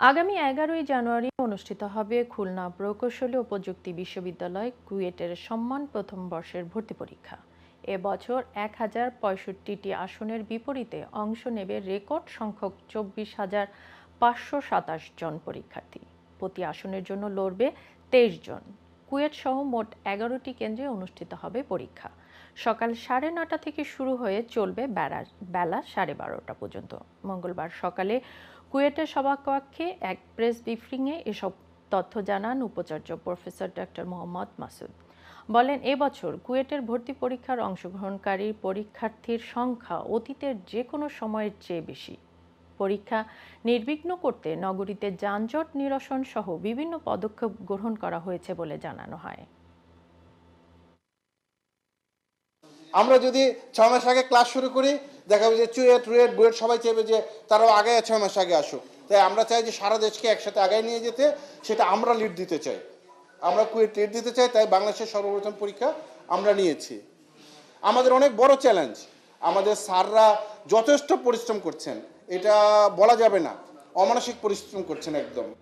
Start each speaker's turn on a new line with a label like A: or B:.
A: আগামী এগারোই জানুয়ারি অনুষ্ঠিত হবে খুলনা প্রকৌশলী ও প্রযুক্তি বিশ্ববিদ্যালয় কুয়েটের সম্মান প্রথম বর্ষের ভর্তি পরীক্ষা। এবছর এক হাজার পঁয়ষট্টিটি আসনের বিপরীতে অংশ নেবে রেকর্ড সংখ্যক চব্বিশ হাজার পাঁচশো সাতাশ জন পরীক্ষার্থী। প্রতি আসনের জন্য লড়বে তেইশ জন। কুয়েট সহ মোট এগারোটি কেন্দ্রে অনুষ্ঠিত হবে পরীক্ষা। সকাল সাড়ে নটা থেকে শুরু হয়ে চলবে বেলা সাড়ে বারোটা পর্যন্ত। মঙ্গলবার সকালে কুয়েটের সভাকক্ষে এক প্রেস ব্রিফিংয়ে এসব তথ্য জানান উপাচার্য প্রফেসর ডক্টর মোহাম্মদ মাসুদ। বলেন, এবছর কুয়েটের ভর্তি পরীক্ষার অংশগ্রহণকারী পরীক্ষার্থীর সংখ্যা অতীতের যে কোনো সময়ের চেয়ে বেশি। পরীক্ষা নির্বিঘ্ন করতে নগরীতে যানজট নিরসন সহ বিভিন্ন পদক্ষেপ গ্রহণ করা হয়েছে বলে জানানো হয়।
B: আমরা যদি ছয় মাস আগে ক্লাস শুরু করি, দেখা যাবে যে চুয়েট রুয়েট বুয়েট সবাই চাইবে যে তারাও আগে ছয় মাস আগে আসুক। তাই আমরা চাই যে সারা দেশকে একসাথে আগায় নিয়ে যেতে, সেটা আমরা লিড দিতে চাই। আমরা কুয়েট লিড দিতে চাই, তাই বাংলাদেশের সর্বপ্রথম পরীক্ষা আমরা নিয়েছি। আমাদের অনেক বড় চ্যালেঞ্জ আমাদের স্যাররা যথেষ্ট পরিশ্রম করছেন। এটা বলা যাবে না। অমানসিক পরিশ্রম করছেন একদম।